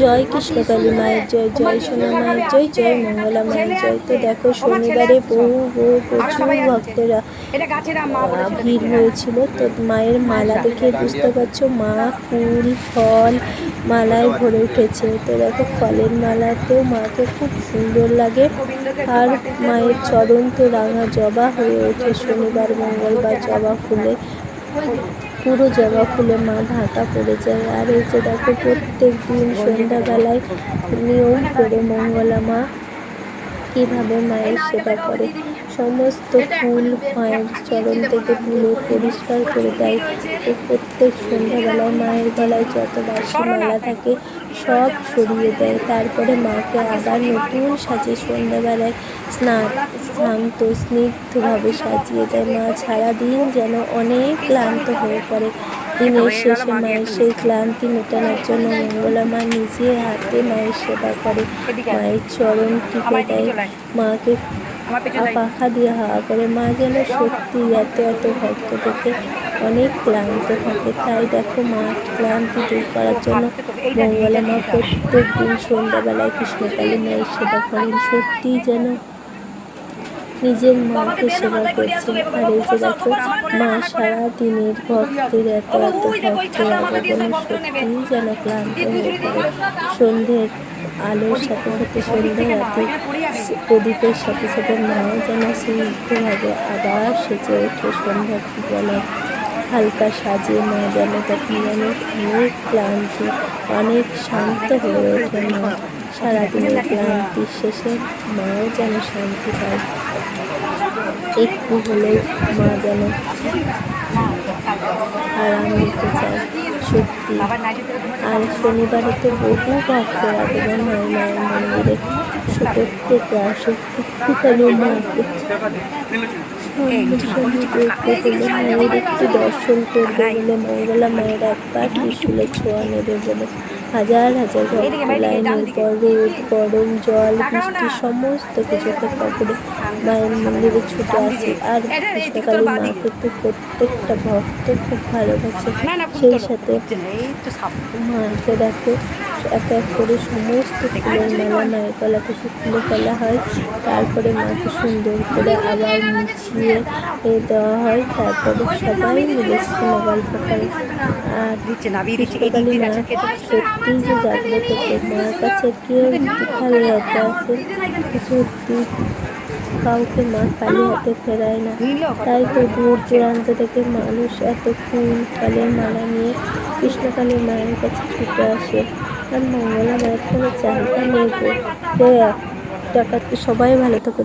জয় কৃষ্ণকালী মায়ের জয় জয় সোনা মায়ের জয় জয় মঙ্গলা মায়ের জয়। তো দেখো শনিবারে বহু বহু, প্রচুর ভক্তরা। ভিড় হয়েছিল। তো মায়ের মালা দেখে বুঝতে পারছ, মা ফুল, ফল, মালায় ভরে উঠেছে। তো দেখো ফলের মালাতেও মাকে খুব সুন্দর লাগে। আর মায়ের চরণ তো রাঙা জবা হয়ে ওঠে শনিবার, মঙ্গলবার জবা ফুলে। পুরো জবা ফুলে মা ঢাকা পড়ে যায়। আর এই যে দেখো প্রত্যেক দিন সন্ধ্যাবেলায় নিয়ম করে মঙ্গলা মা কীভাবে মায়ের সেবা করে। সমস্ত ফুল মায়ের চরণ থেকে তুলে পরিষ্কার করে দেয় তো প্রত্যেক সন্ধ্যাবেলায় মায়ের গলায় যত বাসি মালা থাকে সব সরিয়ে দেয়। তারপরে মাকে আবার নতুন সাজে সন্ধ্যাবেলায় স্নান শান্ত স্নিগ্ধভাবে সাজিয়ে দেয়। মা সারাদিন যেন অনেক ক্লান্ত হয়ে পড়ে। দিনের শেষে মায়ের সেই ক্লান্তি মেটানোর জন্য মঙ্গলা মা নিজে হাতে মায়ের সেবা করে। মায়ের চরণ টিপে দেয়। মাকে পাখা দিয়ে হাওয়া করে। মা যেন সত্যি এত এত ভক্ত থেকে অনেক ক্লান্ত থাকে। তাই দেখো মা ক্লান্তি দূর করার জন্য মঙ্গলা মা প্রত্যেক দিন সন্ধ্যাবেলায় কৃষ্ণকালী মায়ের সেবা করেন। সত্যিই যেন নিজের মাকে সেবা করছে আর এই যে দেখো মা সারা দিনের ভক্তের এত এত ভক্তের আবেদন সত্যিই যেন ক্লান্ত হয়ে পড়ে সন্ধ্যের আলোর সাথে সাথে সন্ধ্যে রাতে প্রদীপের সাথে সাথে মাও যেন সিদ্ধভাবে আবার সেজে ওঠে সন্ধ্যা বেলা হালকা সাজিয়ে মা যেন তখন যেন অনেক ক্লান্তি, অনেক শান্ত হয়ে ওঠে মা। সারাদিনের ক্লান্তির শেষে মাও যেন শান্তি পায়। একটু হলেও মা যেন আরাম নিতে চায়, সত্যি। আর শনিবারে তো বহু ভক্ত আগমন হয় মায়ের মন্দিরে। প্রত্যেকে আসে একটুখানি মাকে একটু দর্শন করবে বলে মঙ্গলা মায়ের একবার ত্রিশুলে ছোঁয়া নেবে বলে। হাজার হাজার ভক্ত লাইনের পর রোদ গরম জল বৃষ্টি সমস্ত কিছুকে পকড়ে মায়ের মন্দিরে ছুটে আসে। আর কৃষ্ণকালী মাকে তো প্রত্যেকটা ভক্ত খুব ভালোবাসে। সেই সাথে মাকে দেখো এক এক করে সমস্ত ফুলের মালা মায়ের গলা থেকে খুলে ফেলা হয়। তারপরে মাকে সুন্দর করে আবার মিছিয়ে এ দেওয়া হয়। তারপরে সবাই মিলে গল্প করে। আর মা বসে। জাগ্রত মার কাছে কেউ খালি হাতে আছে সত্যি কাউকে মা খালি হাতে ফেরায় না তাই তো দূর দূরান্ত থেকে মানুষ এত ফুল ফলের মালা নিয়ে কৃষ্ণকালী মায়ের কাছে ছুটে আসে আর মঙ্গলা মায়ের কোনো চাহিদা নেই। যে টাকা সবাই ভালো থাকো